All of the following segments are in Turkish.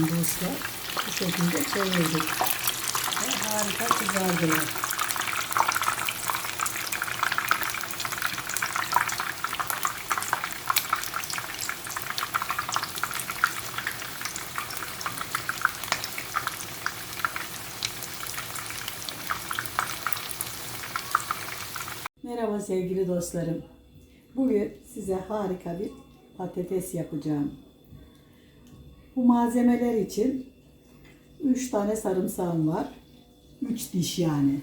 dostlar. Bu şekilde çevirdik. Ve harika kızardılar. Merhaba sevgili dostlarım. Bugün size harika bir patates yapacağım. Bu malzemeler için 3 tane sarımsağım var. 3 diş yani.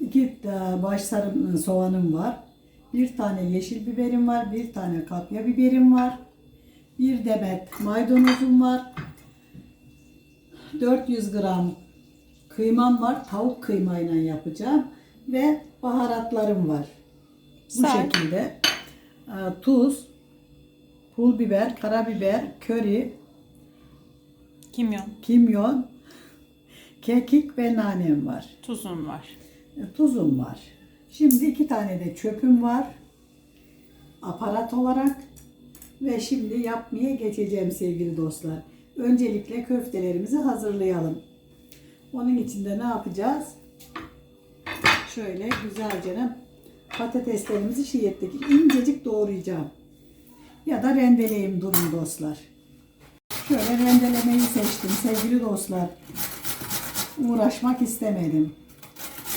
2 baş sarım soğanım var. Bir tane yeşil biberim var. Bir tane kapya biberim var. Bir demet maydanozum var. 400 gram kıymam var. Tavuk kıymayla yapacağım. Ve baharatlarım var. Bu Say. şekilde. Ee, Tuz, pul biber, karabiber, köri, Kimyon, kimyon, kekik ve nanem var. tuzun var. E, Tuzum var. Şimdi iki tane de çöpüm var. Aparat olarak. Ve şimdi yapmaya geçeceğim sevgili dostlar. Öncelikle köftelerimizi hazırlayalım. Onun için de ne yapacağız? Şöyle güzelce patateslerimizi şiyetteki incecik doğrayacağım. Ya da rendeleyeyim durun dostlar. Şöyle rendelemeyi seçtim sevgili dostlar. Uğraşmak istemedim.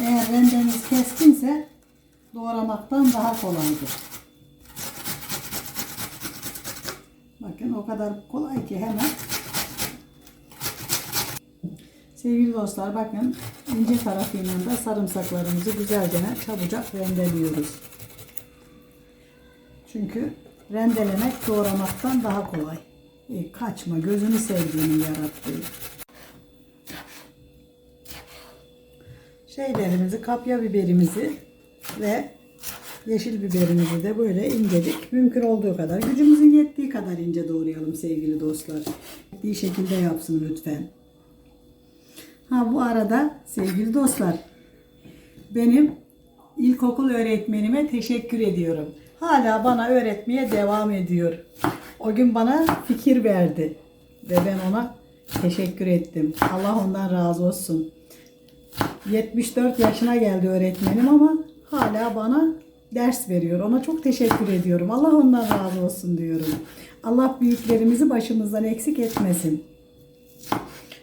Eğer rendeniz keskinse doğramaktan daha kolaydır. Bakın o kadar kolay ki hemen. Sevgili dostlar bakın ince tarafıyla da sarımsaklarımızı güzelce çabucak rendeliyoruz. Çünkü rendelemek doğramaktan daha kolay. E, kaçma gözünü sevdiğini yarattığı. şeylerimizi, kapya biberimizi ve yeşil biberimizi de böyle incelik mümkün olduğu kadar gücümüzün yettiği kadar ince doğrayalım sevgili dostlar. Yettiği şekilde yapsın lütfen. Ha bu arada sevgili dostlar benim ilkokul öğretmenime teşekkür ediyorum. Hala bana öğretmeye devam ediyor. O gün bana fikir verdi ve ben ona teşekkür ettim. Allah ondan razı olsun. 74 yaşına geldi öğretmenim ama hala bana ders veriyor. Ona çok teşekkür ediyorum. Allah ondan razı olsun diyorum. Allah büyüklerimizi başımızdan eksik etmesin.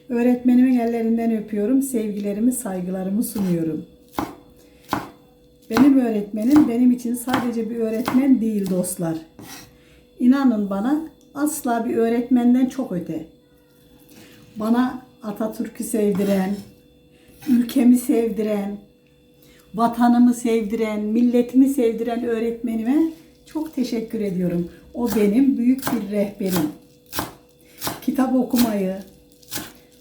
Öğretmenimin ellerinden öpüyorum. Sevgilerimi, saygılarımı sunuyorum. Benim öğretmenim benim için sadece bir öğretmen değil dostlar. İnanın bana asla bir öğretmenden çok öte. Bana Atatürk'ü sevdiren, ülkemi sevdiren, vatanımı sevdiren, milletimi sevdiren öğretmenime çok teşekkür ediyorum. O benim büyük bir rehberim. Kitap okumayı,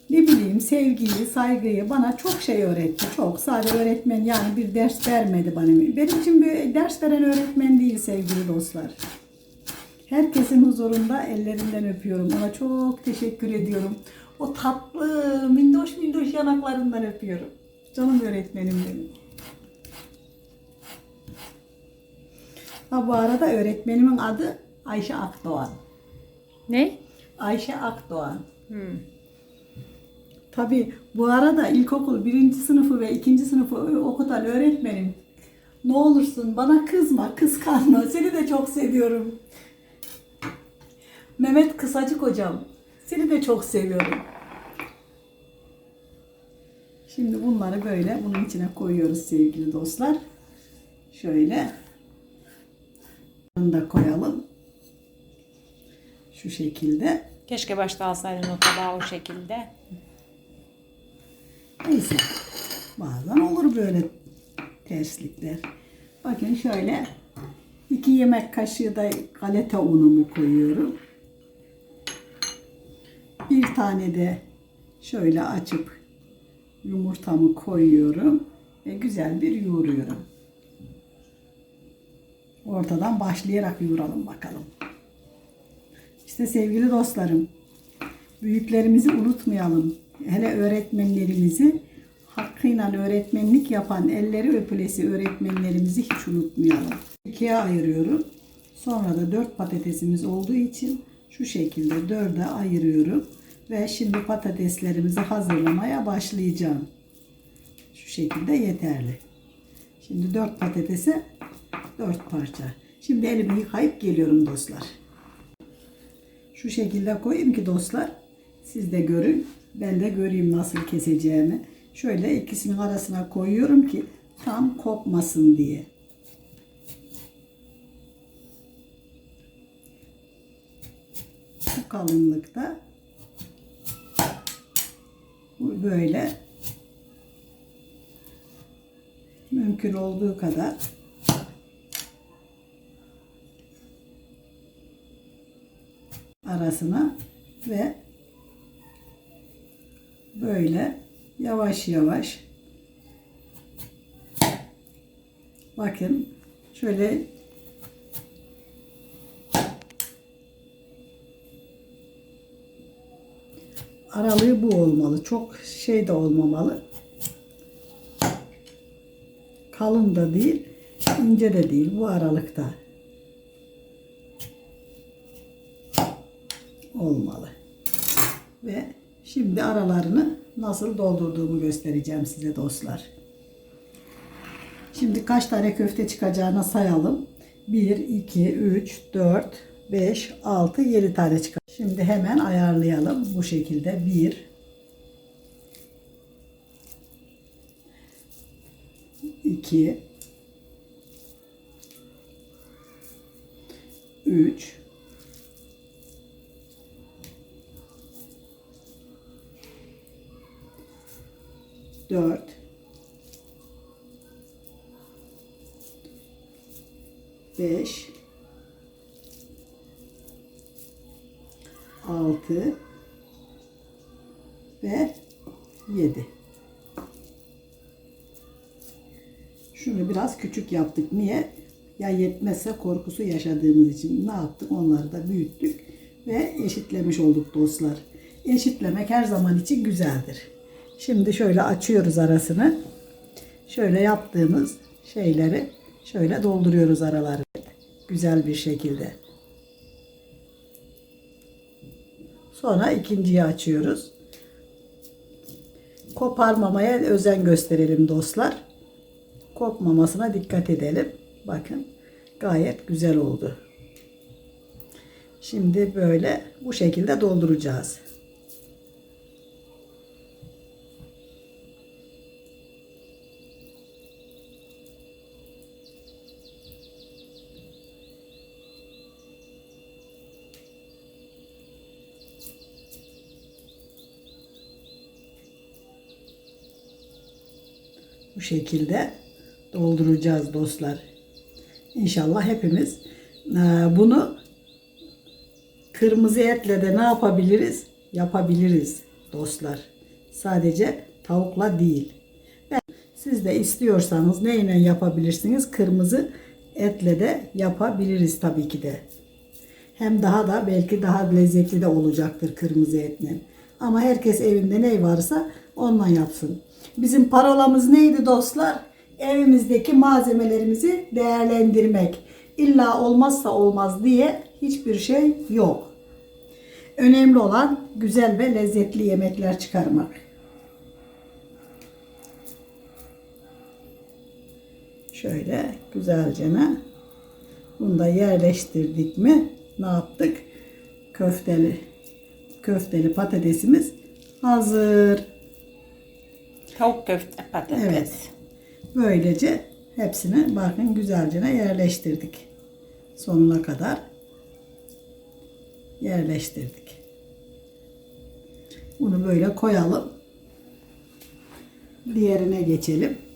ne bileyim sevgiyi, saygıyı bana çok şey öğretti. Çok. Sadece öğretmen yani bir ders vermedi bana. Benim için bir ders veren öğretmen değil sevgili dostlar. Herkesin huzurunda ellerinden öpüyorum. Ona çok teşekkür ediyorum. O tatlı, minnoş minnoş yanaklarından öpüyorum. Canım öğretmenim benim. Ha bu arada öğretmenimin adı Ayşe Akdoğan. Ne? Ayşe Akdoğan. Hmm. Tabi bu arada ilkokul birinci sınıfı ve ikinci sınıfı okutan öğretmenim. Ne olursun bana kızma, kıskanma. Seni de çok seviyorum. Mehmet Kısacık hocam. Seni de çok seviyorum. Şimdi bunları böyle bunun içine koyuyoruz sevgili dostlar. Şöyle. Bunu da koyalım. Şu şekilde. Keşke başta alsaydın o tabağı o şekilde. Neyse. Bazen olur böyle terslikler. Bakın şöyle iki yemek kaşığı da galeta unumu koyuyorum. Bir tane de şöyle açıp yumurtamı koyuyorum ve güzel bir yoğuruyorum. Ortadan başlayarak yoğuralım bakalım. İşte sevgili dostlarım, büyüklerimizi unutmayalım. Hele öğretmenlerimizi hakkıyla öğretmenlik yapan elleri öpülesi öğretmenlerimizi hiç unutmayalım. İkiye ayırıyorum. Sonra da dört patatesimiz olduğu için şu şekilde dörde ayırıyorum. Ve şimdi patateslerimizi hazırlamaya başlayacağım. Şu şekilde yeterli. Şimdi 4 patatese 4 parça. Şimdi elimi yıkayıp geliyorum dostlar. Şu şekilde koyayım ki dostlar siz de görün. Ben de göreyim nasıl keseceğimi. Şöyle ikisinin arasına koyuyorum ki tam kopmasın diye. Bu kalınlıkta böyle mümkün olduğu kadar arasına ve böyle yavaş yavaş bakın şöyle bu olmalı. Çok şey de olmamalı. Kalın da değil, ince de değil. Bu aralıkta olmalı. Ve şimdi aralarını nasıl doldurduğumu göstereceğim size dostlar. Şimdi kaç tane köfte çıkacağına sayalım. 1, 2, 3, 4, 5, 6, 7 tane çıkar. Şimdi hemen ayarlayalım. Bu şekilde 1, 2, 3, 4 5 6 ve 7 biraz küçük yaptık. Niye? Ya yetmezse korkusu yaşadığımız için ne yaptık? Onları da büyüttük ve eşitlemiş olduk dostlar. Eşitlemek her zaman için güzeldir. Şimdi şöyle açıyoruz arasını. Şöyle yaptığımız şeyleri şöyle dolduruyoruz araları. Güzel bir şekilde. Sonra ikinciyi açıyoruz. Koparmamaya özen gösterelim dostlar. Kopmamasına dikkat edelim. Bakın gayet güzel oldu. Şimdi böyle bu şekilde dolduracağız. Bu şekilde dolduracağız dostlar. İnşallah hepimiz e, bunu kırmızı etle de ne yapabiliriz? Yapabiliriz dostlar. Sadece tavukla değil. Siz de istiyorsanız neyle yapabilirsiniz? Kırmızı etle de yapabiliriz tabii ki de. Hem daha da belki daha lezzetli de olacaktır kırmızı etle. Ama herkes evinde ne varsa onunla yapsın. Bizim parolamız neydi dostlar? Evimizdeki malzemelerimizi değerlendirmek. İlla olmazsa olmaz diye hiçbir şey yok. Önemli olan güzel ve lezzetli yemekler çıkarmak. Şöyle güzelce ne? Bunu da yerleştirdik mi? Ne yaptık? Köfteli köfteli patatesimiz hazır. Tavuk köfte patates. Evet. Böylece hepsini bakın güzelce yerleştirdik. Sonuna kadar yerleştirdik. Bunu böyle koyalım. Diğerine geçelim.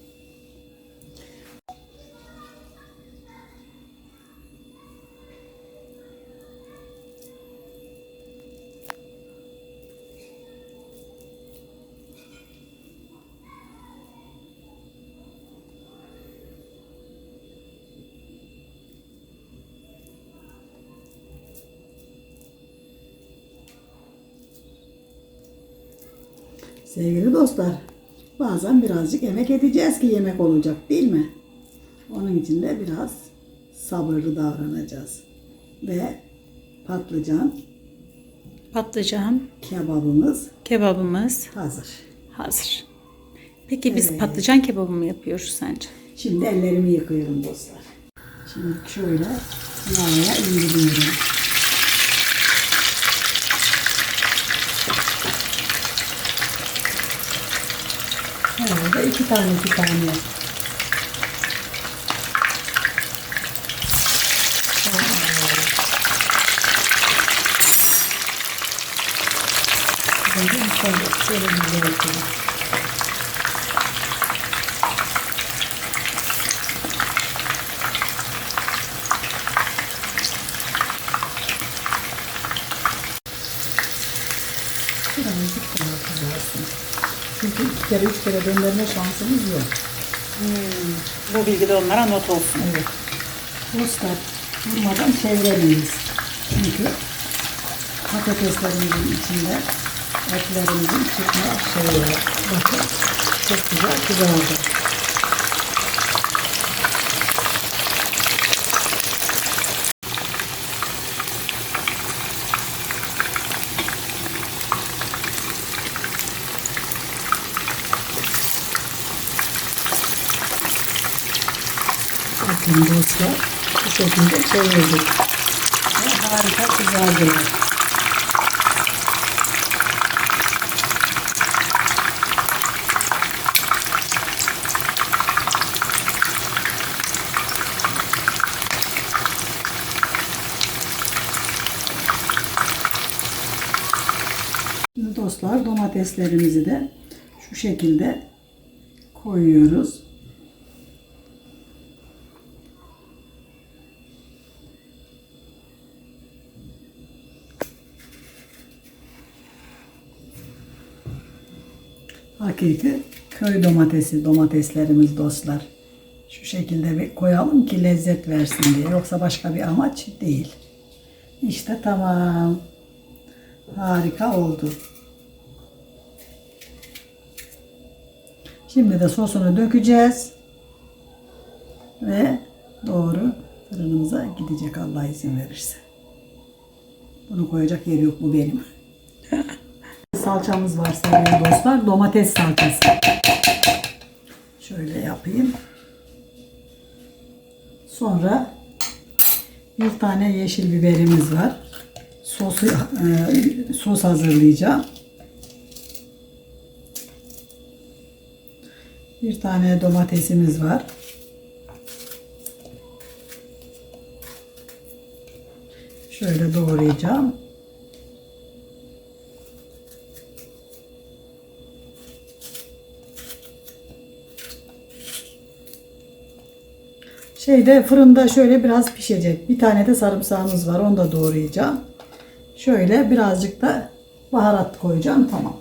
Sevgili dostlar, bazen birazcık emek edeceğiz ki yemek olacak değil mi? Onun için de biraz sabırlı davranacağız. Ve patlıcan Patlıcan, kebabımız kebabımız hazır. hazır. Peki biz patlıcan kebabı mı yapıyoruz sence? Şimdi ellerimi yıkıyorum dostlar. Şimdi şöyle yağya indiriyorum. Herhalde iki tane iki tane. Şöyle şöyle güzel yapalım. Birazcık daha kızarsın. Çünkü iki kere üç kere döndürme şansımız yok. Bu bilgi de onlara not olsun. Evet. Dostlar durmadan çeviremeyiz. Çünkü patateslerimizin içinde etlerimizin çıkma şeyi. Bakın çok güzel kızardı. Bakın dostlar bu şekilde çevirdik. Ve harika kızardılar. Şimdi dostlar domateslerimizi de şu şekilde koyuyoruz. Hakiki köy domatesi domateslerimiz dostlar. Şu şekilde bir koyalım ki lezzet versin diye. Yoksa başka bir amaç değil. İşte tamam. Harika oldu. Şimdi de sosunu dökeceğiz. Ve doğru fırınımıza gidecek Allah izin verirse. Bunu koyacak yer yok bu benim. Salçamız var sevgili dostlar. Domates salçası. Şöyle yapayım. Sonra bir tane yeşil biberimiz var. Sosu e, sos hazırlayacağım. Bir tane domatesimiz var. Şöyle doğrayacağım. Şeyde fırında şöyle biraz pişecek. Bir tane de sarımsağımız var. Onu da doğrayacağım. Şöyle birazcık da baharat koyacağım. Tamam.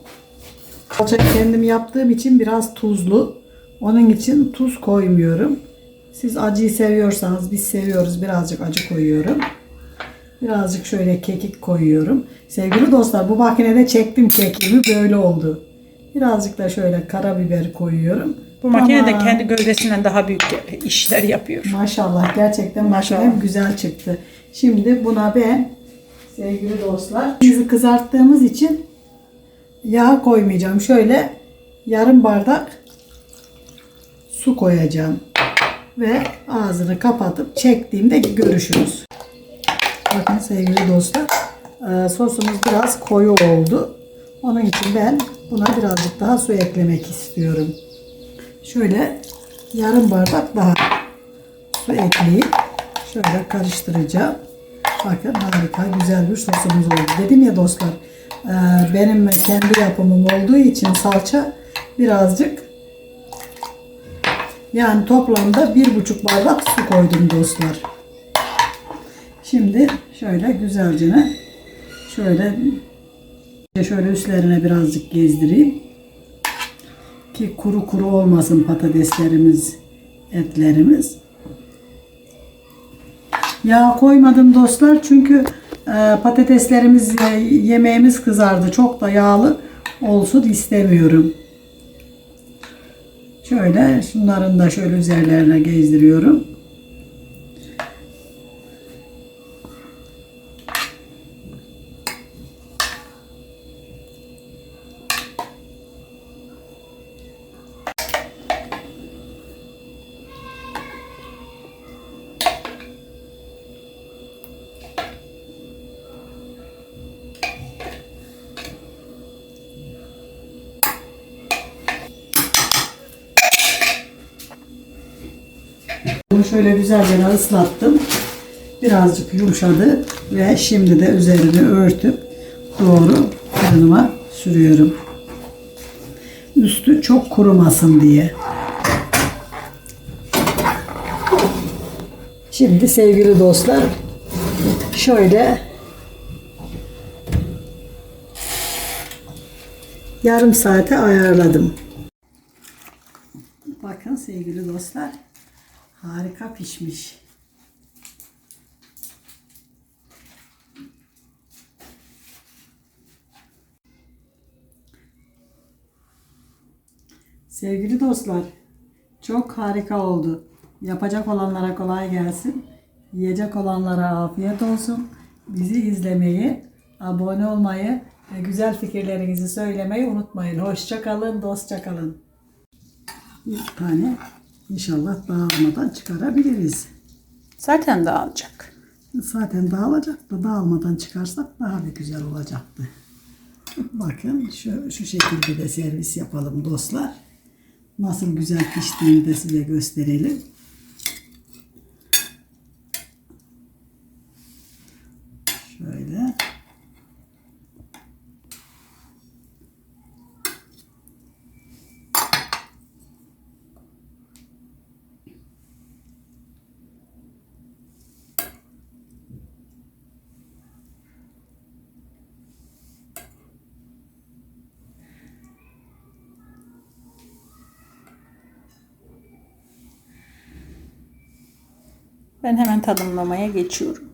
Salçayı kendim yaptığım için biraz tuzlu. Onun için tuz koymuyorum. Siz acıyı seviyorsanız biz seviyoruz. Birazcık acı koyuyorum. Birazcık şöyle kekik koyuyorum. Sevgili dostlar bu makinede çektim kekiğimi böyle oldu. Birazcık da şöyle karabiber koyuyorum. Bu makine de Tamam. kendi gövdesinden daha büyük işler yapıyor. Maşallah gerçekten makinem Maşallah. güzel çıktı. Şimdi buna ben sevgili dostlar bizi kızarttığımız için yağ koymayacağım. Şöyle yarım bardak su koyacağım. Ve ağzını kapatıp çektiğimde görüşürüz. Bakın sevgili dostlar e, sosumuz biraz koyu oldu. Onun için ben buna birazcık daha su eklemek istiyorum. Şöyle yarım bardak daha su ekleyip şöyle karıştıracağım. Bakın harika güzel bir sosumuz oldu. Dedim ya dostlar e, benim kendi yapımım olduğu için salça birazcık yani toplamda bir buçuk bardak su koydum dostlar. Şimdi şöyle güzelce şöyle şöyle üstlerine birazcık gezdireyim ki kuru kuru olmasın patateslerimiz, etlerimiz. Yağ koymadım dostlar çünkü e, patateslerimiz e, yemeğimiz kızardı. Çok da yağlı olsun istemiyorum. Şöyle şunların da şöyle üzerlerine gezdiriyorum. Şöyle güzelce ıslattım. Birazcık yumuşadı ve şimdi de üzerini örtüp doğru fırınıma sürüyorum. Üstü çok kurumasın diye. Şimdi sevgili dostlar şöyle yarım saate ayarladım. Bakın sevgili dostlar harika pişmiş. Sevgili dostlar, çok harika oldu. Yapacak olanlara kolay gelsin. Yiyecek olanlara afiyet olsun. Bizi izlemeyi, abone olmayı ve güzel fikirlerinizi söylemeyi unutmayın. Hoşça kalın, dostça kalın. Bir tane inşallah dağılmadan çıkarabiliriz. Zaten dağılacak. Zaten dağılacak da dağılmadan çıkarsak daha bir güzel olacaktı. Bakın şu, şu şekilde de servis yapalım dostlar. Nasıl güzel piştiğini de size gösterelim. Şöyle. Ben hemen tadımlamaya geçiyorum.